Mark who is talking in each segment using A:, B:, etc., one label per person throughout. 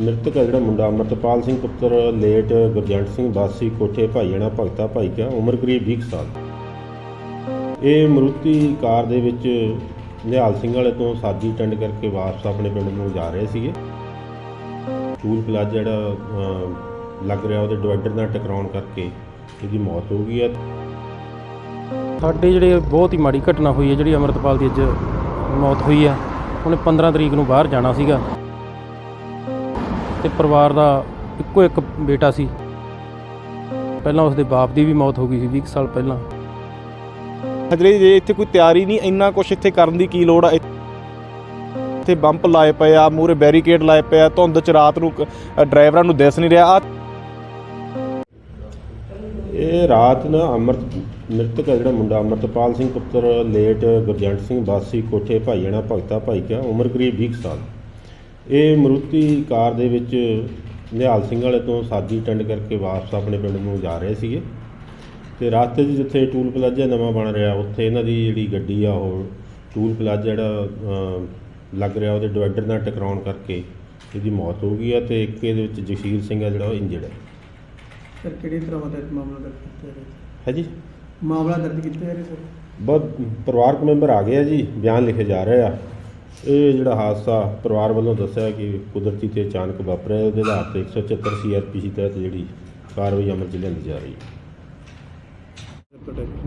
A: ਮ੍ਰਿਤਕ ਹੈ ਜਿਹੜਾ ਮੁੰਡਾ, ਅਮਰਤਪਾਲ ਸਿੰਘ ਪੁੱਤਰ, ਲੇਟ ਗੁਰਜੰਟ ਸਿੰਘ ਵਾਸੀ, ਕੋਠੇ ਭਾਈਆਣਾ ਭਗਤਾ ਭਾਈਕਾ ਉਮਰ ਕਰੀਬ 20 ਸਾਲ। ਇਹ ਮਰੂਤੀ ਕਾਰ ਦੇ ਵਿੱਚ ਨਿਹਾਲ ਸਿੰਘ ਵਾਲੇ ਤੋਂ ਸਾਦੀ ਟੰਡ ਕਰਕੇ ਵਾਪਸ ਆਪਣੇ ਪਿੰਡ ਨੂੰ ਜਾ ਰਹੇ ਸੀਗੇ। ਟੂਲ ਪਲਾਜ਼ਾ ਜਿਹੜਾ ਲੱਗ ਰਿਹਾ, ਉਹਦੇ ਡਿਵਾਈਡਰ ਨਾਲ ਟਕਰਾਉਣ ਕਰਕੇ ਇਹਦੀ ਮੌਤ ਹੋ ਗਈ ਹੈ
B: ਸਾਡੇ ਜਿਹੜੇ ਬਹੁਤ ਹੀ ਮਾੜੀ ਘਟਨਾ ਹੋਈ ਹੈ, ਜਿਹੜੀ ਅਮਰਤਪਾਲ ਦੀ ਅੱਜ ਮੌਤ ਹੋਈ ਹੈ। ਉਹਨੇ 15 ਤਰੀਕ ਨੂੰ ਬਾਹਰ ਜਾਣਾ ਸੀਗਾ। ਤੇ ਪਰਿਵਾਰ ਦਾ ਇੱਕੋ ਇੱਕ ਬੇਟਾ ਸੀ। ਪਹਿਲਾਂ ਉਸਦੇ ਬਾਪ ਦੀ ਵੀ ਮੌਤ ਹੋ ਗਈ ਸੀ 20 ਸਾਲ ਪਹਿਲਾਂ।
C: ਹਜਰੇ ਜੇ ਇੱਥੇ ਕੋਈ ਤਿਆਰੀ ਨਹੀਂ ਇੰਨਾ ਕੁਝ ਇੱਥੇ ਕਰਨ ਦੀ ਕੀ ਲੋੜ ਆ? ਇੱਥੇ ਬੰਪ ਲਾਏ ਪਏ ਆ ਮੂਰੇ ਬੈਰੀਕੇਡ ਲਾਏ ਪਏ ਆ ਧੁੰਦ ਚ ਰਾਤ ਨੂੰ ਡਰਾਈਵਰਾਂ ਨੂੰ ਦਿਸ ਨਹੀਂ ਰਿਹਾ। ਆ
A: ਇਹ ਰਾਤ ਨਾ ਅਮਰਤ ਮ੍ਰਿਤਕ ਹੈ ਜਿਹੜਾ ਮੁੰਡਾ ਅਮਰਤਪਾਲ ਸਿੰਘ ਪੁੱਤਰ ਲੇਟ ਗੁਰਜੰਟ ਸਿੰਘ ਵਾਸੀ ਕੋਠੇ ਭਾਈਆਣਾ ਭਗਤਾ ਭਾਈਕਾ ਉਮਰ ਕਰੀਬ 20 ਸਾਲ। ਇਹ ਮਰੂਤੀ ਕਾਰ ਦੇ ਵਿੱਚ ਨਿਹਾਲ ਸਿੰਘ ਵਾਲੇ ਤੋਂ ਸਾਦੀ ਟੰਡ ਕਰਕੇ ਵਾਪਸ ਆਪਣੇ ਪਿੰਡ ਨੂੰ ਜਾ ਰਹੇ ਸੀਗੇ। ਤੇ ਰਾਸਤੇ 'ਚ ਜਿੱਥੇ ਟੂਲ ਪਲਾਜ਼ਾ ਨਵਾਂ ਬਣ ਰਿਹਾ ਉੱਥੇ ਇਹਨਾਂ ਦੀ ਜਿਹੜੀ ਗੱਡੀ ਆ ਉਹ ਟੂਲ ਪਲਾਜ਼ਾ ਜਿਹੜਾ ਲੱਗ ਰਿਹਾ ਉਹਦੇ ਡਿਵਾਈਡਰ ਨਾਲ ਟਕਰਾਉਣ ਕਰਕੇ ਇਹਦੀ ਮੌਤ ਹੋ ਗਈ ਹੈ ਤੇ ਇੱਕ ਇਹਦੇ ਵਿੱਚ ਜਗਸੀਰ ਸਿੰਘ ਹੈ ਜਿਹੜਾ ਉਹ ਇੰਜਰਡ ਹੈ
D: ਸਰ ਕਿਹੜੀ ਤਰ੍ਹਾਂ ਦਾ ਮਾਮਲਾ ਦਰਜ ਕੀਤਾ ਹੈ
A: ਹੈ ਜੀ।
D: ਮਾਮਲਾ ਦਰਜ ਕੀਤਾ ਹੈ ਸਰ
A: ਬਹੁਤ ਪਰਿਵਾਰਕ ਮੈਂਬਰ ਆ ਗਏ ਆ ਜੀ ਬਿਆਨ ਲਿਖੇ ਜਾ ਰਹੇ ਆ। ਇਹ ਜਿਹੜਾ ਹਾਦਸਾ ਪਰਿਵਾਰ ਵੱਲੋਂ ਦੱਸਿਆ ਕਿ ਕੁਦਰਤੀ ਤੇ ਅਚਾਨਕ ਵਾਪਰਿਆ ਉਹਦੇ ਆਧਾਰ ਤੇ 174 ਸੀਆਰਪੀਸੀ ਤਹਿਤ ਜਿਹੜੀ ਕਾਰਵਾਈ ਅਮਲ ਚ ਲਿਆਂਦੀ ਜਾ ਰਹੀ ਹੈ।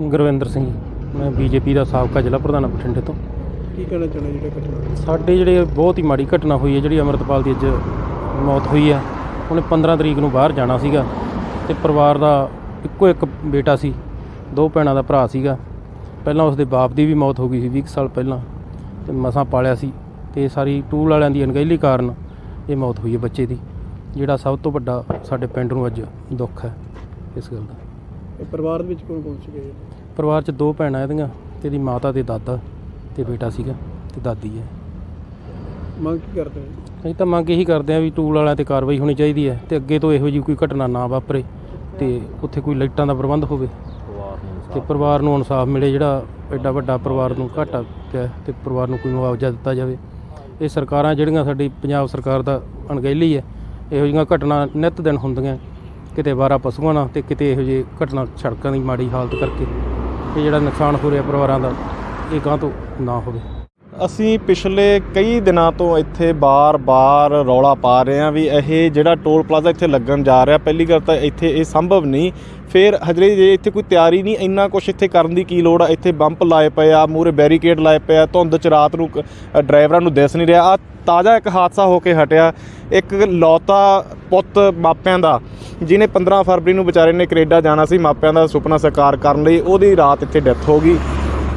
B: ਗੁਰਵਿੰਦਰ ਸਿੰਘ ਮੈਂ ਬੀਜੇਪੀ ਦਾ ਸਾਬਕਾ ਜ਼ਿਲ੍ਹਾ ਪ੍ਰਧਾਨ ਹਾਂ ਬਠਿੰਡੇ ਤੋਂ।
D: ਕੀ ਕਹਿਣਾ ਚਾਹੁੰਦੇ ਜਿਹੜਾ ਘਟਨਾ
B: ਸਾਡੇ ਜਿਹੜੇ ਬਹੁਤ ਹੀ ਮਾੜੀ ਘਟਨਾ ਹੋਈ ਹੈ ਜਿਹੜੀ ਅਮਰਤਪਾਲ ਦੀ ਅੱਜ ਮੌਤ ਹੋਈ ਹੈ। ਉਹਨੇ 15 ਤਰੀਕ ਨੂੰ ਬਾਹਰ ਜਾਣਾ ਸੀਗਾ ਤੇ ਪਰਿਵਾਰ ਦਾ ਇੱਕੋ ਇੱਕ ਬੇਟਾ ਸੀ ਦੋ ਭੈਣਾਂ ਦਾ ਭਰਾ ਸੀਗਾ। ਪਹਿਲਾਂ ਉਸਦੇ ਬਾਪ ਦੀ ਵੀ ਮੌਤ ਹੋ ਗਈ ਸੀ 20 ਸਾਲ ਪਹਿਲਾਂ। ਤੇ ਮਸਾਂ ਪਾਲਿਆ ਸੀ ਤੇ ਸਾਰੀ ਟੂਲ ਵਾਲਿਆਂ ਦੀ ਅਣਗਹਿਲੀ ਕਾਰਨ ਇਹ ਮੌਤ ਹੋਈ ਹੈ ਬੱਚੇ ਦੀ ਜਿਹੜਾ ਸਭ ਤੋਂ ਵੱਡਾ ਸਾਡੇ ਪਿੰਡ ਨੂੰ ਅੱਜ ਦੁੱਖ ਹੈ ਇਸ ਗੱਲ ਦਾ।
D: ਇਹ ਪਰਿਵਾਰ ਦੇ ਵਿੱਚ ਕੌਣ ਪਹੁੰਚ ਗਏ
B: ਪਰਿਵਾਰ 'ਚ ਦੋ ਭੈਣਾਂ ਇਹਦੀਆਂ ਤੇ ਇਹਦੀ ਮਾਤਾ ਤੇ ਦਾਦਾ ਤੇ ਬੇਟਾ ਸੀਗਾ ਤੇ ਦਾਦੀ ਹੈ।
D: ਮੰਗ ਕੀ ਕਰਦੇ ਹੋ?
B: ਅਸੀਂ ਤਾਂ ਮੰਗ ਇਹੀ ਕਰਦੇ ਆ ਵੀ ਟੂਲ ਵਾਲਿਆਂ ਤੇ ਕਾਰਵਾਈ ਹੋਣੀ ਚਾਹੀਦੀ ਹੈ ਤੇ ਅੱਗੇ ਤੋਂ ਇਹੋ ਜਿਹੀ ਕੋਈ ਘਟਨਾ ਨਾ ਵਾਪਰੇ ਤੇ ਉੱਥੇ ਕੋਈ ਲਾਈਟਾਂ ਦਾ ਪ੍ਰਬੰਧ ਹੋਵੇ ਤੇ ਪਰਿਵਾਰ ਨੂੰ ਇਨਸਾਫ ਮਿਲੇ ਜਿਹੜਾ ਐਡਾ ਵੱਡਾ ਪਰਿਵਾਰ ਨੂੰ ਘਾਟਾ ਪਿਆ ਤੇ ਪਰਿਵਾਰ ਨੂੰ ਕੋਈ ਮੁਆਵਜ਼ਾ ਦਿੱਤਾ ਜਾਵੇ। ਇਹ ਸਰਕਾਰਾਂ ਜਿਹੜੀਆਂ ਸਾਡੀ ਪੰਜਾਬ ਸਰਕਾਰ ਦਾ ਅਣਗਹਿਲੀ ਹੈ, ਇਹੋ ਜਿਹੀਆਂ ਘਟਨਾ ਨਿਤ ਦਿਨ ਹੁੰਦੀਆਂ। ਕਿਤੇ ਵਾਰਾ ਪਸ਼ੂਆਂ ਨਾਲ ਤੇ ਕਿਤੇ ਇਹੋ ਜਿਹੇ ਘਟਨਾ ਸੜਕਾਂ ਦੀ ਮਾੜੀ ਹਾਲਤ ਕਰਕੇ। ਇਹ ਜਿਹੜਾ ਨੁਕਸਾਨ ਹੋ ਰਿਹਾ ਪਰਿਵਾਰਾਂ ਦਾ, ਇਹ ਗਾਂ ਤੋਂ ਨਾ ਹੋਵੇ।
C: ਅਸੀਂ ਪਿਛਲੇ ਕਈ ਦਿਨਾਂ ਤੋਂ ਇੱਥੇ ਬਾਰ-ਬਾਰ ਰੌਲਾ ਪਾ ਰਹੇ ਹਾਂ ਵੀ ਇਹ ਜਿਹੜਾ ਟੋਲ ਪਲਾਜ਼ਾ ਇੱਥੇ ਲੱਗਣ ਜਾ ਰਿਹਾ, ਪਹਿਲੀ ਗੱਲ ਤਾਂ ਇੱਥੇ ਇਹ ਸੰਭਵ ਨਹੀਂ। ਫਿਰ ਹਜਰੇ ਜੇ ਇੱਥੇ ਕੋਈ ਤਿਆਰੀ ਨਹੀਂ, ਇੰਨਾ ਕੁਝ ਇੱਥੇ ਕਰਨ ਦੀ ਕੀ ਲੋੜ ਆ? ਇੱਥੇ ਬੰਪ ਲਾਏ ਪਏ ਆ ਮੂਰੇ ਬੈਰੀਕੇਡ ਲਾਏ ਪਏ ਆ, ਧੁੰਦ ਚ ਰਾਤ ਨੂੰ ਡਰਾਈਵਰਾਂ ਨੂੰ ਦਿਸ ਨਹੀਂ ਰਿਹਾ। ਆ ਤਾਜ਼ਾ ਇੱਕ ਹਾਦਸਾ ਹੋ ਕੇ ਹਟਿਆ। ਇੱਕ ਲੌਤਾ ਪੁੱਤ ਮਾਪਿਆਂ ਦਾ, ਜਿਹਨੇ 15 ਫਰਵਰੀ ਨੂੰ ਵਿਚਾਰੇ ਨੇ ਕੈਨੇਡਾ ਜਾਣਾ ਸੀ, ਮਾਪਿਆਂ ਦਾ ਸੁਪਨਾ ਸਾਕਾਰ ਕਰਨ ਲਈ, ਉਹਦੀ ਰਾਤ ਇੱਥੇ ਡੈਥ ਹੋ ਗਈ।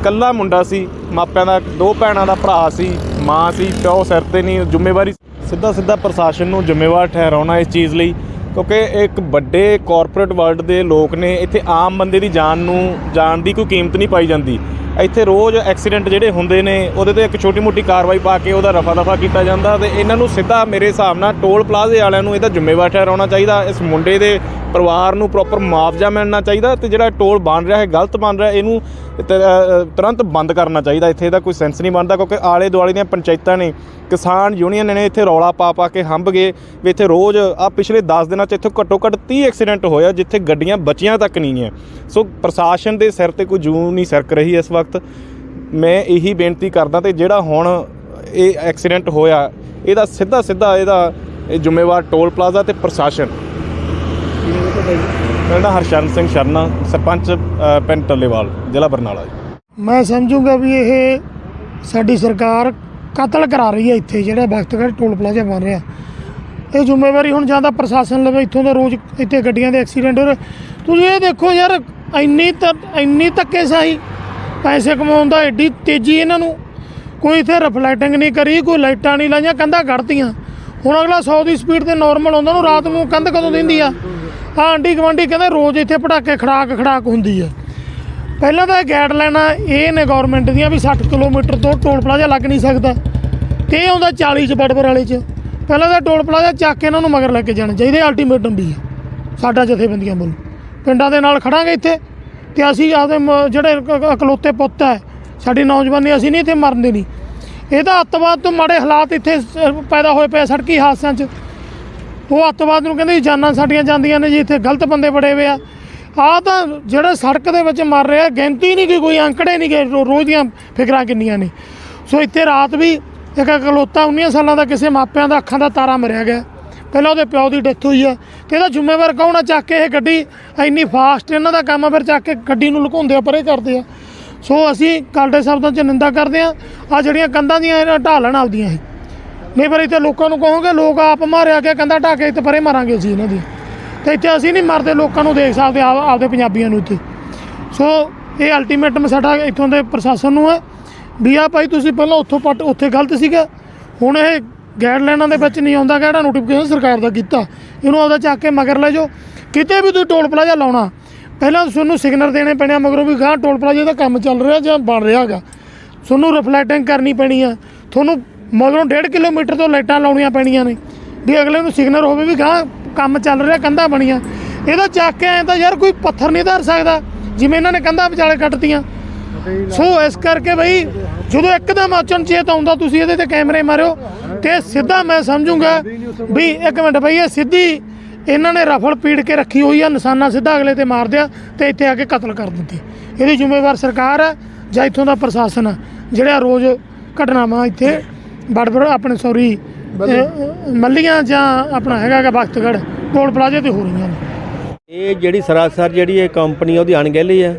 C: ਕੱਲਾ ਮੁੰਡਾ ਸੀ, ਮਾਪਿਆਂ ਦਾ, ਦੋ ਭੈਣਾਂ ਦਾ ਭਰਾ ਸੀ, ਮਾਂ ਸੀ, ਪਿਓ ਸਿਰ ਤੇ ਨਹੀਂ, ਜ਼ਿੰਮੇਵਾਰੀ ਸਿੱਧਾ ਸਿੱਧਾ ਪ੍ਰਸ਼ਾਸਨ ਨੂੰ ਜ਼ਿੰਮੇਵਾਰ ਠਹਿਰਾਉਣਾ ਇਸ ਚੀਜ਼ ਲਈ, ਕਿਉਂਕਿ ਇੱਕ ਵੱਡੇ ਕਾਰਪੋਰੇਟ ਵਰਲਡ ਦੇ ਲੋਕ ਨੇ, ਇੱਥੇ ਆਮ ਬੰਦੇ ਦੀ ਜਾਨ ਨੂੰ, ਜਾਨ ਦੀ ਕੋਈ ਕੀਮਤ ਨਹੀਂ ਪਾਈ ਜਾਂਦੀ। ਇੱਥੇ ਰੋਜ਼ ਐਕਸੀਡੈਂਟ ਜਿਹੜੇ ਹੁੰਦੇ ਨੇ, ਉਹਦੇ ਤੇ ਇੱਕ ਛੋਟੀ ਮੋਟੀ ਕਾਰਵਾਈ ਪਾ ਕੇ ਉਹਦਾ ਰਫਾ ਦਫਾ ਕੀਤਾ ਜਾਂਦਾ ਤੇ ਇਹਨਾਂ ਨੂੰ ਸਿੱਧਾ ਮੇਰੇ ਹਿਸਾਬ ਨਾਲ ਟੋਲ ਪਲਾਜ਼ੇ ਵਾਲਿਆਂ ਨੂੰ ਇਹਦਾ ਜ਼ਿੰਮੇਵਾਰ ਠਹਿਰਾਉਣਾ ਚਾਹੀਦਾ, ਇਸ ਮੁੰਡੇ ਦੇ ਪਰਿਵਾਰ ਨੂੰ ਪ੍ਰੋਪਰ ਮੁਆਵਜ਼ਾ ਮਿਲਣਾ ਚਾਹੀਦਾ ਤੇ ਜਿਹੜਾ ਟੋਲ ਬਣ ਰਿਹਾ ਹੈ, ਗਲਤ ਬਣ ਰਿਹਾ, ਇਹਨੂੰ ਤ- ਤੁਰੰਤ ਬੰਦ ਕਰਨਾ ਚਾਹੀਦਾ। ਇੱਥੇ ਇਹਦਾ ਕੋਈ ਸੈਂਸ ਨਹੀਂ ਬਣਦਾ ਕਿਉਂਕਿ ਆਲੇ ਦੁਆਲੇ ਦੀਆਂ ਪੰਚਾਇਤਾਂ ਨੇ, ਕਿਸਾਨ ਯੂਨੀਅਨ ਨੇ ਇੱਥੇ ਰੌਲਾ ਪਾ ਪਾ ਕੇ ਹੰਬ ਗਏ ਵੀ ਇੱਥੇ ਰੋਜ਼ ਆ ਪਿਛਲੇ 10 ਦਿਨਾਂ 'ਚ ਇੱਥੇ ਘੱਟੋ ਘੱਟ 30 ਐਕਸੀਡੈਂਟ ਹੋਇਆ, ਜਿੱਥੇ ਗੱਡੀਆਂ ਬਚੀਆਂ ਤੱਕ ਨਹੀਂ ਹੈ। ਸੋ ਪ੍ਰਸ਼ਾਸਨ ਦੇ ਸਿਰ ਤੇ ਕੋਈ ਜੂਨ ਨਹੀਂ ਸਰਕ ਰਹੀ ਇਸ ਵਕਤ। ਮੈਂ ਇਹੀ ਬੇਨਤੀ ਕਰਦਾ ਤੇ ਜਿਹੜਾ ਹੁਣ ਇਹ ਐਕਸੀਡੈਂਟ ਹੋਇਆ, ਇਹਦਾ ਸਿੱਧਾ ਸਿੱਧਾ ਇਹਦਾ ਇਹ ਜ਼ਿੰਮੇਵਾਰ ਟੋਲ ਪਲਾਜ਼ਾ ਤੇ ਪ੍ਰਸ਼ਾਸਨ। ਮੇਰਾ ਨਾਮ ਹਰਸ਼ਰਨ ਸਿੰਘ ਸ਼ਰਨਾ ਸਰਪੰਚ ਪਿੰਡ ਟੱਲੇਵਾਲ, ਜ਼ਿਲ੍ਹਾ ਬਰਨਾਲਾ
E: ਮੈਂ ਸਮਝੂਗਾ ਵੀ ਇਹ ਸਾਡੀ ਸਰਕਾਰ ਕਤਲ ਕਰਾ ਰਹੀ ਹੈ ਇੱਥੇ, ਜਿਹੜਾ ਬਖਤਗੜ੍ਹ ਟੋਲ ਪਲਾਜ਼ਾ ਬਣ ਰਿਹਾ। ਇਹ ਜ਼ਿੰਮੇਵਾਰੀ ਹੁਣ ਜਾਂ ਤਾਂ ਪ੍ਰਸ਼ਾਸਨ ਲਵੇ, ਇੱਥੋਂ ਦਾ ਰੋਜ਼ ਇੱਥੇ ਗੱਡੀਆਂ ਦੇ ਐਕਸੀਡੈਂਟ ਹੋ ਰਹੇ। ਤੁਸੀਂ ਇਹ ਦੇਖੋ ਯਾਰ, ਇੰਨੀ ਤਾਂ ਇੰਨੀ ਧੱਕੇਸ਼ਾਹੀ ਪੈਸੇ ਕਮਾਉਣ ਦਾ ਐਡੀ ਤੇਜ਼ੀ ਇਹਨਾਂ ਨੂੰ। ਕੋਈ ਇੱਥੇ ਰਿਫਲੈਕਟਿੰਗ ਨਹੀਂ ਕਰੀ, ਕੋਈ ਲਾਈਟਾਂ ਨਹੀਂ ਲਾਈਆਂ, ਕੰਧਾਂ ਕੱਢਤੀਆਂ। ਹੁਣ ਅਗਲਾ 100 ਦੀ ਸਪੀਡ ਤੇ ਨਾਰਮਲ ਆਉਂਦਾ ਨੂੰ ਰਾਤ ਨੂੰ ਕੰਧ ਕਦੋਂ ਦਿੰਦੀ ਆ? ਆ ਆਂਟੀ ਗਵਾਂਢੀ ਕਹਿੰਦੇ ਰੋਜ਼ ਇੱਥੇ ਪਟਾਕੇ ਖੜਾਕ ਖੜਾਕ ਹੁੰਦੀ ਆ। ਪਹਿਲਾਂ ਤਾਂ ਗਾਈਡਲਾਈਨਾਂ ਇਹ ਨੇ ਗਵਰਨਮੈਂਟ ਦੀਆਂ ਵੀ 60 ਕਿਲੋਮੀਟਰ ਤੋਂ ਟੋਲ ਪਲਾਜ਼ਾ ਲੱਗ ਨਹੀਂ ਸਕਦਾ। ਤੇ ਇਹ ਆਉਂਦਾ 40 ਚ, ਬੜਬੜ ਵਾਲੇ ਚ। ਪਹਿਲਾਂ ਤਾਂ ਟੋਲ ਪਲਾਜ਼ਾ ਚੱਕ ਕੇ ਇਹਨਾਂ ਨੂੰ ਮਗਰ ਲੈ ਕੇ ਜਾਣਾ ਚਾਹੀਦਾ ਅਲਟੀਮੇਟਮ ਵੀ ਹੈ ਸਾਡਾ ਜਥੇਬੰਦੀਆਂ ਵੱਲੋਂ। ਪਿੰਡਾਂ ਦੇ ਨਾਲ ਖੜਾਂਗੇ ਇੱਥੇ। ਤੇ ਅਸੀਂ ਆਪਦੇ ਮ- ਜਿਹੜੇ ਇਕ- ਇਕਲੌਤੇ ਪੁੱਤ ਹੈ। ਸਾਡੀ ਨੌਜਵਾਨੀ ਅਸੀਂ ਨਹੀਂ ਇੱਥੇ ਮਰਨ ਦੇਣੀ। ਇਹ ਤਾਂ ਅੱਤਵਾਦ ਤੋਂ ਮਾੜੇ ਹਾਲਾਤ ਇੱਥੇ ਸ- ਪੈਦਾ ਹੋਏ ਪਏ ਆ ਸੜਕੀ ਹਾਦਸਿਆਂ 'ਚ। ਉਹ ਅੱਤਵਾਦ ਨੂੰ ਕਹਿੰਦੇ ਜੀ, ਜਾਨਾਂ ਸਾਡੀਆਂ ਜਾਂਦੀਆਂ ਨੇ ਜੀ, ਇੱਥੇ ਗਲਤ ਬੰਦੇ ਬੜੇ ਹੋਏ ਆ। ਆ ਤਾਂ ਜਿਹੜੇ ਸੜਕ ਦੇ ਵਿੱਚ ਮਰ ਰਿਹਾ ਗਿਣਤੀ ਨਹੀਂ ਕਿ ਕੋਈ, ਅੰਕੜੇ ਨਹੀਂ ਕਿ ਰੋਜ਼ ਦੀਆਂ ਫਿਕਰਾਂ ਕਿੰਨੀਆਂ ਨੇ। ਸੋ ਇੱਥੇ ਰਾਤ ਵੀ ਇੱਕ ਇਕਲੌਤਾ 19 ਸਾਲਾਂ ਦਾ ਕਿਸੇ ਮਾਪਿਆਂ ਦਾ ਅੱਖਾਂ ਦਾ ਤਾਰਾ ਮਰਿਆ ਗਿਆ। ਪਹਿਲਾਂ ਉਹਦੇ ਪਿਓ ਦੀ ਡੈਥ ਹੋਈ ਆ, ਤੇ ਇਹਦਾ ਜ਼ਿੰਮੇਵਾਰ ਕੌਣ ਆ ਚੱਕ ਕੇ ਇਹ ਗੱਡੀ? ਇੰਨੀ ਫਾਸਟ ਇਹਨਾਂ ਦਾ ਕੰਮ ਆ, ਫਿਰ ਚੱਕ ਕੇ ਗੱਡੀ ਨੂੰ ਲੁਕਾਉਂਦੇ ਆ, ਪਰੇ ਕਰਦੇ ਆ। ਸੋ ਅਸੀਂ ਕਾਲਡੇ ਸ਼ਬਦਾਂ 'ਚ ਨਿੰਦਾ ਕਰਦੇ ਆ ਆ ਜਿਹੜੀਆਂ ਕੰਧਾਂ ਦੀਆਂ ਇਹਨਾਂ ਢਾਲਣ ਆਪਦੀਆਂ ਇਹ। ਨਹੀਂ ਪਰ ਇੱਥੇ ਲੋਕਾਂ ਨੂੰ ਕਹੋਗੇ, ਲੋਕ ਆਪ ਮਾਰਿਆ ਕੇ ਕੰਧਾਂ ਢਾਹ ਕੇ ਇੱਥੇ ਪਰੇ ਮਾਰਾਂਗੇ ਅਸੀਂ ਇਹਨਾਂ ਦੀ। ਤੇ ਇੱਥੇ ਅਸੀਂ ਨਹੀਂ ਮਰਦੇ, ਲੋਕਾਂ ਨੂੰ ਦੇਖ ਸਕਦੇ ਆਪ ਆਪਦੇ ਪੰਜਾਬੀਆਂ ਨੂੰ ਇੱਥੇ। ਸੋ ਇਹ ਅਲਟੀਮੇਟਮ ਸਾਡਾ ਇੱਥੋਂ ਦੇ ਪ੍ਰਸ਼ਾਸਨ ਨੂੰ ਹੈ ਵੀ ਆ ਭਾਈ ਤੁਸੀਂ ਪਹਿਲਾਂ ਉੱਥੋਂ ਪੱਟ ਉੱਥੇ ਗਲਤ ਸੀਗਾ। ਹੁਣ ਇਹ ਗਾਈਡਲਾਈਨਾਂ ਦੇ ਵਿੱਚ ਨਹੀਂ ਆਉਂਦਾ ਕਿਹੜਾ ਨੋਟੀਫਿਕੇਸ਼ਨ ਸਰਕਾਰ ਦਾ ਕੀਤਾ। ਇਹਨੂੰ ਆਪਦਾ ਚੱਕ ਕੇ ਮਗਰ ਲੈ ਜਾਓ। ਕਿਤੇ ਵੀ ਤੁਸੀਂ ਟੋਲ ਪਲਾਜ਼ਾ ਲਾਉਣਾ, ਪਹਿਲਾਂ ਤੁਹਾਨੂੰ ਸਿਗਨਲ ਦੇਣੇ ਪੈਣੇ ਆ, ਮਗਰੋਂ ਵੀ ਗਾਂ ਟੋਲ ਪਲਾਜ਼ਾ ਦਾ ਕੰਮ ਚੱਲ ਰਿਹਾ ਜਾਂ ਬਣ ਰਿਹਾ ਹੈਗਾ। ਤੁਹਾਨੂੰ ਰਿਫਲੈਕਟਿੰਗ ਕਰਨੀ ਪੈਣੀ ਆ। ਤੁਹਾਨੂੰ ਮਗਰੋਂ 1.5 ਕਿਲੋਮੀਟਰ ਤੋਂ ਲਾਈਟਾਂ ਲਾਉਣੀਆਂ ਪੈਣੀਆਂ ਨੇ। ਵੀ ਅਗਲੇ ਨੂੰ ਸਿਗਨਲ ਹੋਵੇ ਵੀ ਗਾਂ ਕੰਮ ਚੱਲ ਰਿਹਾ, ਕੰਧਾਂ ਬਣੀਆਂ। ਇਹਦਾ ਚੱਕ ਕੇ ਐਂ ਤਾਂ ਯਾਰ ਕੋਈ ਪੱਥਰ ਨਹੀਂ ਧਰ ਸਕਦਾ, ਜਿਵੇਂ ਇਹਨਾਂ ਨੇ ਕੰਧਾਂ ਵਿਚਾਲੇ ਕੱਟਤੀਆਂ। ਸੋ ਇਸ ਕਰਕੇ ਬਈ, ਜਦੋਂ ਇੱਕਦਮ ਅਚਨਚੇਤ ਆਉਂਦਾ ਤੁਸੀਂ ਇਹਦੇ ਤੇ ਕੈਮਰੇ ਮਾਰਿਓ ਤੇ ਸਿੱਧਾ ਮੈਂ ਸਮਝੂੰਗਾ ਵੀ ਇੱਕ ਮਿੰਟ ਬਈ ਇਹ ਸਿੱਧੀ ਇਹਨਾਂ ਨੇ ਰਫਲ ਪੀੜ ਕੇ ਰੱਖੀ ਹੋਈ ਆ ਨਿਸ਼ਾਨਾ ਸਿੱਧਾ ਅਗਲੇ ਤੇ ਮਾਰ ਦਿਆ ਤੇ ਇੱਥੇ ਆ ਕੇ ਕਤਲ ਕਰ ਦਿੱਤੀ। ਇਹਦੀ ਜ਼ਿੰਮੇਵਾਰ ਸਰਕਾਰ ਹੈ ਜਾਂ ਇੱਥੋਂ ਦਾ ਪ੍ਰਸ਼ਾਸਨ ਹੈ ਜਿਹੜਾ ਰੋਜ਼ ਘਟਨਾਵਾਂ ਇੱਥੇ ਬੜਬੜ ਆਪਣੇ ਸੌਰੀ ਮੱਲੀਆਂ ਜਾਂ ਆਪਣਾ ਹੈਗਾ ਗਾ ਬਖਤਗੜ੍ਹ ਟੋਲ ਪਲਾਜ਼ੇ ਤੇ ਹੋ ਰਹੀਆਂ ਨੇ।
F: ਇਹ ਜਿਹੜੀ ਸਰਾਸਰ ਜਿਹੜੀ ਇਹ ਕੰਪਨੀ ਉਹਦੀ ਅਣਗਹਿਲੀ ਹੈ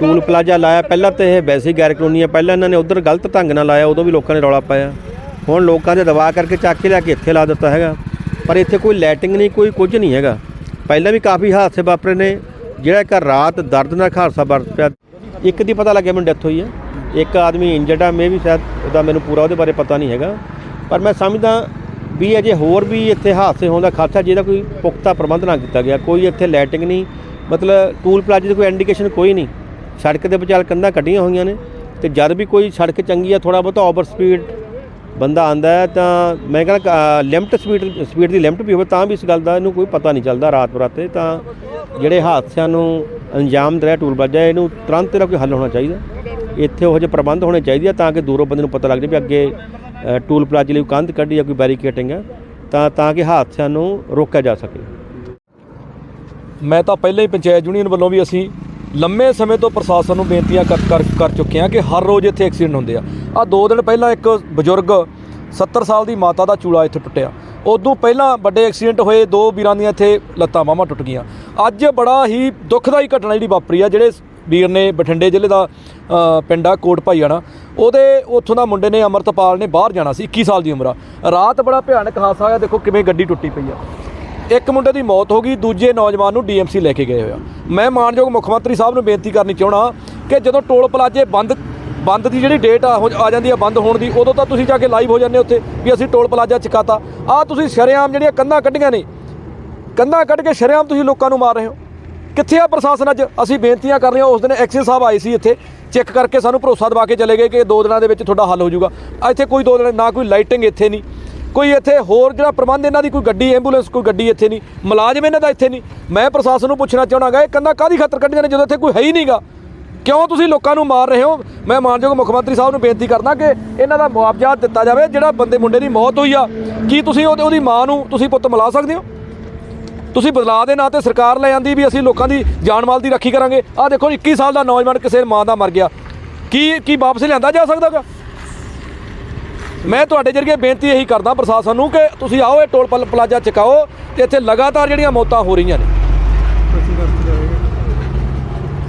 F: ਟੂਲ ਪਲਾਜ਼ਾ ਲਾਇਆ ਪਹਿਲਾਂ ਤਾਂ ਇਹ ਵੈਸੇ ਗੈਰ ਕਾਨੂੰਨੀ ਹੈ ਪਹਿਲਾਂ ਇਹਨਾਂ ਨੇ ਉਧਰ ਗਲਤ ਢੰਗ ਨਾਲ ਲਾਇਆ ਉਦੋਂ ਵੀ ਲੋਕਾਂ ਨੇ ਰੌਲਾ ਪਾਇਆ। ਹੁਣ ਲੋਕਾਂ ਦੇ ਦਬਾਅ ਕਰਕੇ ਚੱਕ ਕੇ ਲਿਆ ਕੇ ਇੱਥੇ ਲਾ ਦਿੱਤਾ ਹੈਗਾ। ਪਰ ਇੱਥੇ ਕੋਈ ਲਾਈਟਿੰਗ ਨਹੀਂ, ਕੋਈ ਕੁਝ ਨਹੀਂ ਹੈਗਾ। ਪਹਿਲਾਂ ਵੀ ਕਾਫੀ ਹਾਦਸੇ ਵਾਪਰੇ ਨੇ, ਜਿਹੜਾ ਇੱਕ ਰਾਤ ਦਰਦਨਾਕ ਹਾਦਸਾ ਵਾਪਰਿਆ। ਇੱਕ ਦੀ ਪਤਾ ਲੱਗਿਆ ਮੈਨੂੰ ਡੈਥ ਹੋਈ ਹੈ। ਇੱਕ ਆਦਮੀ ਇੰਜਰਡ ਆ, ਮੇ ਵੀ ਸ਼ਾਇਦ ਉਹਦਾ ਮੈਨੂੰ ਪੂਰਾ ਉਹਦੇ ਬਾਰੇ ਪਤਾ ਨਹੀਂ ਹੈਗਾ। ਪਰ ਮੈਂ ਸਮਝਦਾ ਵੀ ਅਜੇ ਹੋਰ ਵੀ ਇੱਥੇ ਹਾਦਸੇ ਹੋਣ ਦਾ ਖਤਰਾ, ਜਿਹਦਾ ਕੋਈ ਪੁਖਤਾ ਪ੍ਰਬੰਧ ਨਾ ਕੀਤਾ ਗਿਆ। ਕੋਈ ਇੱਥੇ ਲਾਈਟਿੰਗ ਨਹੀਂ, ਮਤਲਬ ਟੂਲ ਪਲਾਜ਼ੇ ਦੀ ਕੋਈ ਇੰਡੀਕੇਸ਼ਨ ਕੋਈ ਨਹੀਂ। ਸੜਕ ਦੇ ਵਿਚਾਲ ਕੰਧਾਂ ਕੱਢੀਆਂ ਹੋਈਆਂ ਨੇ ਤੇ ਜਦ ਵੀ ਕੋਈ ਸੜਕ ਚੰਗੀ ਆ ਥੋੜਾ ਬਹੁਤਾ ਓਵਰ ਸਪੀਡ ਬੰਦਾ ਆਂਦਾ ਹੈ ਤਾਂ ਮੈਂ ਕਹਿੰਦਾ ਲਿਮਟ ਸਪੀਡ ਸਪੀਡ ਦੀ ਲਿਮਟ ਵੀ ਹੋਵੇ ਤਾਂ ਵੀ ਇਸ ਗੱਲ ਦਾ ਇਹਨੂੰ ਕੋਈ ਪਤਾ ਨਹੀਂ ਚੱਲਦਾ ਰਾਤ ਬਰਾਤੇ ਤਾਂ ਜਿਹੜੇ ਹਾਦਸਿਆਂ ਨੂੰ ਅੰਜਾਮ ਦੇ ਰਿਹਾ ਟੂਲ ਪਲਾਜ਼ਾ, ਇਹਨੂੰ ਤੁਰੰਤ ਇਹਦਾ ਕੋਈ ਹੱਲ ਹੋਣਾ ਚਾਹੀਦਾ। ਇੱਥੇ ਉਹ ਜਿਹੇ ਪ੍ਰਬੰਧ ਹੋਣੇ ਚਾਹੀਦੇ ਆ ਤਾਂ ਕਿ ਦੂਰੋਂ ਬੰਦੇ ਨੂੰ ਪਤਾ ਲੱਗ ਜਾਵੇ ਵੀ ਅੱਗੇ ਟੂਲ ਪਲਾਜ਼ੇ ਲਈ ਕੰਧ ਕੱਢੀ ਜਾਂ ਕੋਈ ਬੈਰੀਕੇਟਿੰਗ ਹੈ ਤਾਂ ਤਾਂ ਕਿ ਹਾਦਸਿਆਂ ਨੂੰ ਰੋਕਿਆ ਜਾ ਸਕੇ।
G: ਮੈਂ ਤਾਂ ਪਹਿਲਾਂ ਹੀ ਪੰਚਾਇਤ ਯੂਨੀਅਨ ਵੱਲੋਂ ਵੀ ਅਸੀਂ ਲੰਮੇ ਸਮੇਂ ਤੋਂ ਪ੍ਰਸ਼ਾਸਨ ਨੂੰ ਬੇਨਤੀਆਂ ਕਰ ਕਰ ਕਰ ਚੁੱਕੇ ਹਾਂ ਕਿ ਹਰ ਰੋਜ਼ ਇੱਥੇ ਐਕਸੀਡੈਂਟ ਹੁੰਦੇ ਆ। ਆ ਦੋ ਦਿਨ ਪਹਿਲਾਂ ਇੱਕ ਬਜ਼ੁਰਗ 70 ਸਾਲ ਦੀ ਮਾਤਾ ਦਾ ਚੂਲਾ ਇੱਥੇ ਟੁੱਟਿਆ। ਉਦੋਂ ਪਹਿਲਾਂ ਵੱਡੇ ਐਕਸੀਡੈਂਟ ਹੋਏ, ਦੋ ਵੀਰਾਂ ਦੀਆਂ ਇੱਥੇ ਲੱਤਾਂ ਬਾਹਾਂ ਟੁੱਟ ਗਈਆਂ। ਅੱਜ ਬੜਾ ਹੀ ਦੁੱਖਦਾਈ ਘਟਨਾ ਜਿਹੜੀ ਵਾਪਰੀ ਆ, ਜਿਹੜੇ ਵੀਰ ਨੇ ਬਠਿੰਡੇ ਜ਼ਿਲ੍ਹੇ ਦਾ ਪਿੰਡ ਆ ਕੋਟ ਭਾਈਆਣਾ। ਉਹਦੇ ਉੱਥੋਂ ਦਾ ਮੁੰਡੇ ਨੇ ਅਮਰਤਪਾਲ ਨੇ ਬਾਹਰ ਜਾਣਾ ਸੀ 21 ਸਾਲ ਦੀ ਉਮਰ ਆ। ਰਾਤ ਬੜਾ ਭਿਆਨਕ ਹਾਦਸਾ ਹੋਇਆ, ਦੇਖੋ ਕਿਵੇਂ ਗੱਡੀ ਟੁੱਟੀ ਪਈ ਆ। ਇੱਕ ਮੁੰਡੇ ਦੀ ਮੌਤ ਹੋ ਗਈ, ਦੂਜੇ ਨੌਜਵਾਨ ਨੂੰ ਡੀਐਮਸੀ ਲੈ ਕੇ ਗਏ ਹੋਇਆ ਮੈਂ ਮਾਨਯੋਗ ਮੁੱਖ ਮੰਤਰੀ ਸਾਹਿਬ ਨੂੰ ਬੇਨਤੀ ਕਰਨੀ ਚਾਹਣਾ ਕਿ ਜਦੋਂ ਟੋਲ ਪਲਾਜ਼ੇ ਬੰਦ ਬੰਦ ਦੀ ਜਿਹੜੀ ਡੇਟ ਆ ਹੋ- ਆ ਜਾਂਦੀ ਆ, ਬੰਦ ਹੋਣ ਦੀ, ਉਦੋਂ ਤਾਂ ਤੁਸੀਂ ਜਾ ਕੇ ਲਾਈਵ ਹੋ ਜਾਂਦੇ ਉੱਥੇ ਵੀ ਅਸੀਂ ਟੋਲ ਪਲਾਜ਼ਾ ਚਕਾਤਾ। ਆ ਤੁਸੀਂ ਸ਼ਰੇਆਮ ਜਿਹੜੀਆਂ ਕੰਧਾਂ ਕੱਢੀਆਂ ਨੇ, ਕੰਧਾਂ ਕੱਢ ਕੇ ਸ਼ਰੇਆਮ ਤੁਸੀਂ ਲੋਕਾਂ ਨੂੰ ਮਾਰ ਰਹੇ ਹੋ। ਕਿੱਥੇ ਆ ਪ੍ਰਸ਼ਾਸਨ ਅੱਜ? ਅਸੀਂ ਬੇਨਤੀਆਂ ਕਰ ਰਹੇ ਹਾਂ, ਉਸ ਦਿਨ ਐਕਸਿਸ ਸਾਹਿਬ ਆਏ ਸੀ ਇੱਥੇ, ਚੈੱਕ ਕਰਕੇ ਸਾਨੂੰ ਭਰੋਸਾ ਦਵਾ ਕੇ ਚਲੇ ਗਏ ਕਿ ਦੋ ਦਿਨਾਂ ਦੇ ਵਿੱਚ ਤੁਹਾਡਾ ਹੱਲ ਹੋ ਜਾਊਗਾ। ਇੱਥੇ ਕੋਈ ਦੋ ਦਿਨ, ਨਾ ਕੋਈ ਲਾਈਟਿੰਗ ਇੱਥੇ ਨਹੀਂ। ਕੋਈ ਇੱਥੇ ਹੋਰ ਜਿਹੜਾ ਪ੍ਰਬੰਧ ਇਹਨਾਂ ਦੀ, ਕੋਈ ਗੱਡੀ ਐਂਬੂਲੈਂਸ ਕੋਈ ਗੱਡੀ ਇੱਥੇ ਨਹੀਂ, ਮੁਲਾਜ਼ਮ ਇਹਨਾਂ ਦਾ ਇੱਥੇ ਨਹੀਂ। ਮੈਂ ਪ੍ਰਸ਼ਾਸਨ ਨੂੰ ਪੁੱਛਣਾ ਚਾਹਣਾਗਾ ਇਹ ਕੰਧਾਂ ਕਾਦੀ ਖਾਤਰ ਕੱਢੀਆਂ ਨੇ ਜਦੋਂ ਇੱਥੇ ਕੋਈ ਹੈ ਹੀ ਨਹੀਂਗਾ? ਕਿਉਂ ਤੁਸੀਂ ਲੋਕਾਂ ਨੂੰ ਮਾਰ ਰਹੇ ਹੋ? ਮੈਂ ਮਾਨਯੋਗ ਮੁੱਖ ਮੰਤਰੀ ਸਾਹਿਬ ਨੂੰ ਬੇਨਤੀ ਕਰਦਾ ਕਿ ਇਹਨਾਂ ਦਾ ਮੁਆਵਜ਼ਾ ਦਿੱਤਾ ਜਾਵੇ, ਜਿਹੜਾ ਬੰਦੇ ਮੁੰਡੇ ਦੀ ਮੌਤ ਹੋਈ ਆ। ਕੀ ਤੁਸੀਂ ਉਹਦੀ ਮਾਂ ਨੂੰ ਤੁਸੀਂ ਪੁੱਤ ਮਿਲਾ ਸਕਦੇ ਹੋ? ਤੁਸੀਂ ਬਦਲਾਅ ਦੇ ਨਾਂ ਤੇ ਸਰਕਾਰ ਲੈ ਜਾਂਦੀ ਵੀ ਅਸੀਂ ਲੋਕਾਂ ਦੀ ਜਾਨ ਮਾਲ ਦੀ ਰੱਖੀ ਕਰਾਂਗੇ। ਆਹ ਦੇਖੋ 21 ਸਾਲ ਦਾ ਨੌਜਵਾਨ ਕਿਸੇ ਮਾਂ ਦਾ ਮਰ ਗਿਆ। ਕੀ ਕੀ ਵਾਪਸ ਲਿਆਂਦਾ ਜਾ ਸਕਦਾਗਾ ਮੈਂ ਤੁਹਾਡੇ ਜਰੀਏ ਬੇਨਤੀ ਇਹੀ ਕਰਦਾ ਪ੍ਰਸ਼ਾਸਨ ਨੂੰ ਕਿ ਤੁਸੀਂ ਆਓ, ਇਹ ਟੋਲ ਪਲ- ਪਲਾਜ਼ਾ ਚਕਾਓ ਤੇ ਇੱਥੇ ਲਗਾਤਾਰ ਜਿਹੜੀਆਂ ਮੌਤਾਂ ਹੋ ਰਹੀਆਂ ਨੇ।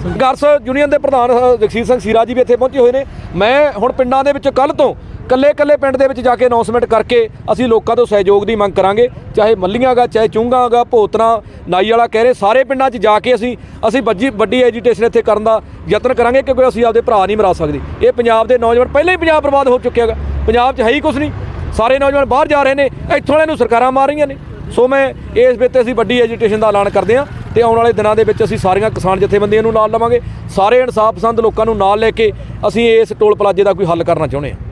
G: ਸੰਘਰਸ਼ ਯੂਨੀਅਨ ਦੇ ਪ੍ਰਧਾਨ ਜਗਸੀਰ ਸਿੰਘ ਸੀਰਾ ਜੀ ਵੀ ਇੱਥੇ ਪਹੁੰਚੇ ਹੋਏ ਨੇ। ਮੈਂ ਹੁਣ ਪਿੰਡਾਂ ਦੇ ਵਿੱਚ ਕੱਲ ਤੋਂ ਕੱਲੇ ਕੱਲੇ ਪਿੰਡ ਦੇ ਵਿੱਚ ਜਾ ਕੇ ਅਨਾਉਂਸਮੈਂਟ ਕਰਕੇ ਅਸੀਂ ਲੋਕਾਂ ਤੋਂ ਸਹਿਯੋਗ ਦੀ ਮੰਗ ਕਰਾਂਗੇ। ਚਾਹੇ ਮੱਲੀਆਂ ਗਾ ਚਾਹੇ ਚੁੰਗਾ ਗਾ ਭੋਤਨਾ ਨਾਈ ਵਾਲਾ ਕਹਿ ਰਹੇ, ਸਾਰੇ ਪਿੰਡਾਂ 'ਚ ਜਾ ਕੇ ਅਸੀਂ ਅਸੀਂ ਵੱਜੀ, ਵੱਡੀ ਐਜੀਟੇਸ਼ਨ ਇੱਥੇ ਕਰਨ ਦਾ ਯਤਨ ਕਰਾਂਗੇ ਕਿਉਂਕਿ ਅਸੀਂ ਆਪਦੇ ਭਰਾ ਨਹੀਂ ਮਰਾ ਸਕਦੇ। ਇਹ ਪੰਜਾਬ ਦੇ ਨੌਜਵਾਨ, ਪਹਿਲਾਂ ਹੀ ਪੰਜਾਬ ਬਰਬਾਦ ਹੋ ਚੁੱਕਿਆ ਹੈਗਾ। ਪੰਜਾਬ 'ਚ ਹੈ ਹੀ ਕੁਝ ਨਹੀਂ। ਸਾਰੇ ਨੌਜਵਾਨ ਬਾਹਰ ਜਾ ਰਹੇ ਨੇ, ਇੱਥੋਂ ਵਾਲਿਆਂ ਨੂੰ ਸਰਕਾਰਾਂ ਮਾਰ ਰਹੀਆਂ ਨੇ। ਸੋ ਮੈਂ ਇਸ ਵਿੱਚ ਅਸੀਂ ਵੱਡੀ ਐਜੀਟੇਸ਼ਨ ਦਾ ਐਲਾਨ ਕਰਦੇ ਹਾਂ ਤੇ ਆਉਣ ਵਾਲੇ ਦਿਨਾਂ ਦੇ ਵਿੱਚ ਅਸੀਂ ਸਾਰੀਆਂ ਕਿਸਾਨ ਜਥੇਬੰਦੀਆਂ ਨੂੰ ਨਾਲ ਲਵਾਂਗੇ। ਸਾਰੇ ਇਨਸਾਫ ਪਸੰਦ ਲੋਕਾਂ ਨੂੰ ਨਾਲ ਲੈ ਕੇ ਅਸੀਂ ਇਸ ਟੋਲ ਪਲਾਜ਼ੇ ਦਾ ਕੋਈ ਹੱਲ ਕਰਨਾ ਚਾਹੁੰਦੇ ਹਾਂ।